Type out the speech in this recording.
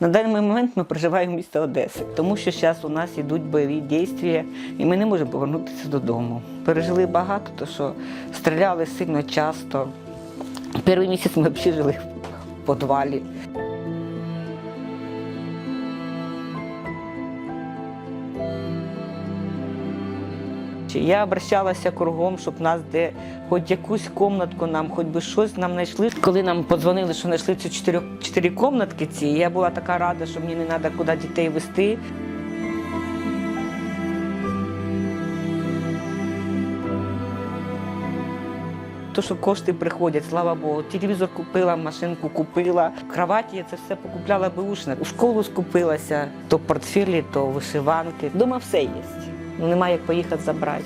На даний момент ми проживаємо в місті Одеси, тому що зараз у нас йдуть бойові дії, і ми не можемо повернутися додому. Пережили багато, тому що стріляли сильно часто. Перший місяць ми взагалі жили в підвалі. Чи Я обращалася кругом, щоб нас де хоч якусь комнатку нам, хоч би щось нам знайшли. Коли нам подзвонили, що знайшли ці чотири, чотири комнатки ці, я була така рада, що мені не треба куди дітей вести. То, що кошти приходять, слава Богу. Телевізор купила, машинку купила, кроваті я це все покупляла беушне. У школу скупилася, то портфелі, то вишиванки. Дома все є. Немає як поїхати забрати.